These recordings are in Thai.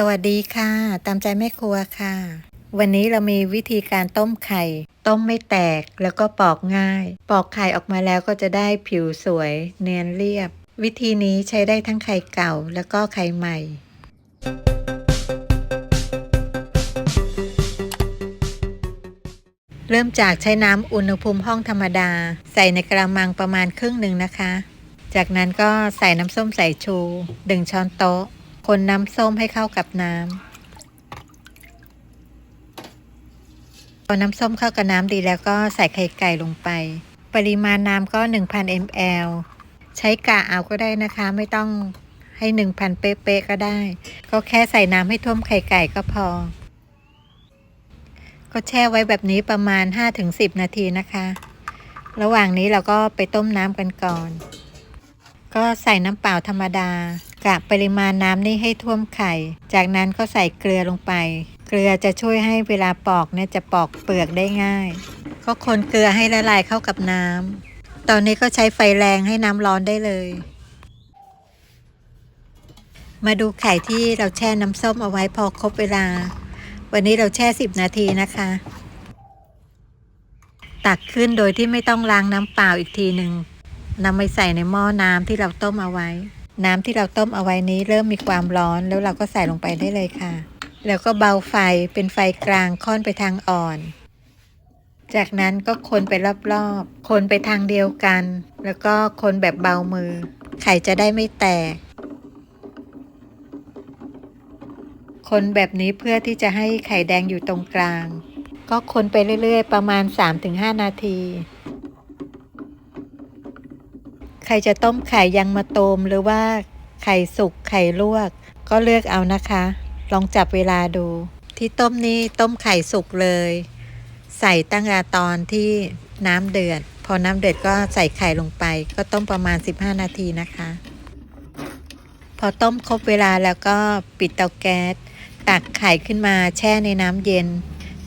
สวัสดีค่ะ ตามใจแม่ครัวค่ะ วันนี้เรามีวิธีการต้มไข่ ต้มไม่แตกแล้วก็ปอกง่าย ปอกไข่ออกมาแล้วก็จะได้ผิวสวย เนียนเรียบ วิธีนี้ใช้ได้ทั้งไข่เก่าแล้วก็ไข่ใหม่ เริ่มจากใช้น้ำอุณหภูมิห้องธรรมดา ใส่ในกระมังประมาณครึ่งหนึ่งนะคะ จากนั้นก็ใส่น้ำส้มสายชูหนึ่งช้อนโต๊ะ คนน้ำส้มให้เข้ากับน้ำพอน้ำส้มเข้ากับน้ำดีแล้วก็ใส่ไข่ไก่ลงไป ปริมาณน้ำก็ 1,000 ml ใช้กะเอาก็ได้นะคะ ไม่ต้องให้ 1,000 เป๊ะๆก็ได้ ก็แค่ใส่น้ำให้ท่วมไข่ไก่ก็พอ ก็แช่ไว้แบบนี้ประมาณ 5-10 นาทีนะคะ ระหว่างนี้เราก็ไปต้มน้ำกันก่อน ก็ใส่น้ำเปล่าธรรมดา กะปริมาณน้ำนี่ให้ท่วมไข่ จากนั้นก็ใส่เกลือลงไป เกลือจะช่วยให้เวลาปอกเนี่ยจะปอกเปลือกได้ง่าย ก็คนเกลือให้ละลายเข้ากับน้ำ ตอนนี้ก็ใช้ไฟแรงให้น้ำร้อนได้เลย มาดูไข่ที่เราแช่น้ำส้มเอาไว้พอครบเวลา วันนี้เราแช่ 10 นาทีนะคะ ตักขึ้นโดยที่ไม่ต้องล้างน้ำเปล่าอีกทีหนึ่งนำไปใส่ในหม้อน้ำที่เราต้มเอาไว้ น้ำที่เราต้มเอาไว้นี้เริ่มมีความร้อนแล้วเราก็ใส่ลงไปได้เลยค่ะ แล้วก็เบาไฟเป็นไฟกลางค่อนไปทางอ่อน จากนั้นก็คนไปรอบๆ คนไปทางเดียวกัน แล้วก็คนแบบเบามือ ไข่จะได้ไม่แตก คนแบบนี้เพื่อที่จะให้ไข่แดงอยู่ตรงกลาง ก็คนไปเรื่อยๆ ประมาณ 3-5 นาที ใครจะต้มไข่ยังมาตูมหรือว่าไข่สุกไข่ลวก ก็เลือกเอานะคะ ลองจับเวลาดู ที่ต้มนี้ต้มไข่สุกเลย ใส่ตั้งแต่ตอนที่น้ำเดือด พอน้ำเดือดก็ใส่ไข่ลงไป ก็ต้มประมาณ 15 นาทีนะคะ พอต้มครบเวลาแล้วก็ปิดเตาแก๊สตักไข่ขึ้นมาแช่ในน้ำเย็น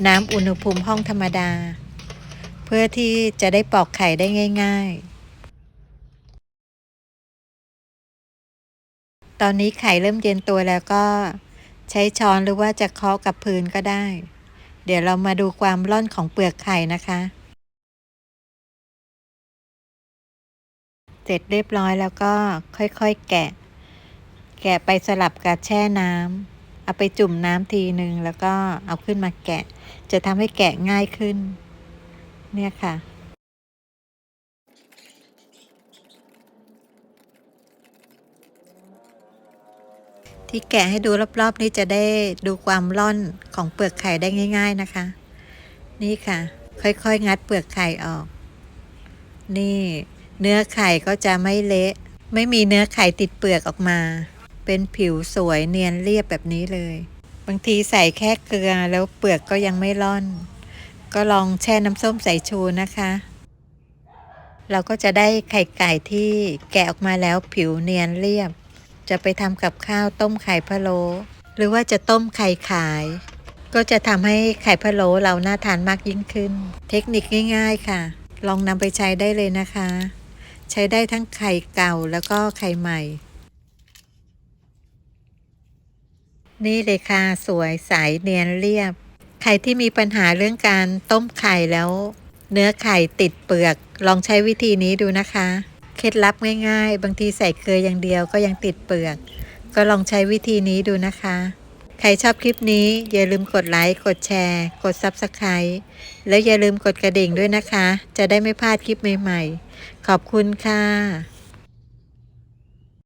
น้ำอุณหภูมิห้องธรรมดา เพื่อที่จะได้ปอกไข่ได้ง่าย ๆ ตอนนี้ไข่เริ่มเย็นตัวแล้วก็ใช้ช้อนหรือว่าจะเคาะกับพื้นก็ได้ เดี๋ยวเรามาดูความร่อนของเปลือกไข่นะคะ เสร็จเรียบร้อยแล้วก็ค่อยๆแกะ แกะไปสลับกับแช่น้ำเอาไปจุ่มน้ำทีหนึ่งแล้วก็เอาขึ้นมาแกะ จะทำให้แกะง่ายขึ้น เนี่ยค่ะ ที่แกะให้ดูรอบๆ นี้จะได้ดูความร่อนของเปลือกไข่ได้ง่าย ๆนะคะ นี่ค่ะ ค่อยๆ งัดเปลือกไข่ออก นี่เนื้อไข่ก็จะไม่เละ ไม่มีเนื้อไข่ติดเปลือกออกมา เป็นผิวสวยเนียนเรียบแบบนี้เลย บางทีใส่แค่เกลือแล้วเปลือกก็ยังไม่ร่อน ก็ลองแช่น้ำส้มสายชูนะคะ เราก็จะได้ไข่ไก่ที่แกะออกมาแล้วผิวเนียนเรียบ จะไปทำกับข้าวต้มไข่พะโล้หรือว่าจะต้มไข่ขาย ก็จะทำให้ไข่พะโล้เราน่าทานมากยิ่งขึ้น เทคนิคง่ายๆค่ะ ลองนำไปใช้ได้เลยนะคะ ใช้ได้ทั้งไข่เก่าแล้วก็ไข่ใหม่ นี่เลยค่ะสวยใสเนียนเรียบ ใครที่มีปัญหาเรื่องการต้มไข่แล้ว เนื้อไข่ติดเปลือก ลองใช้วิธีนี้ดูนะคะ เคล็ดลับง่าย ๆ บางทีใส่เกลืออย่างเดียวก็ยังติดเปลือก ก็ลองใช้วิธีนี้ดูนะคะ ใครชอบคลิปนี้อย่าลืมกดไลค์ กดแชร์ กด Subscribe แล้วอย่าลืมกดกระดิ่งด้วยนะคะ จะได้ไม่พลาดคลิปใหม่ ๆ ขอบคุณค่ะ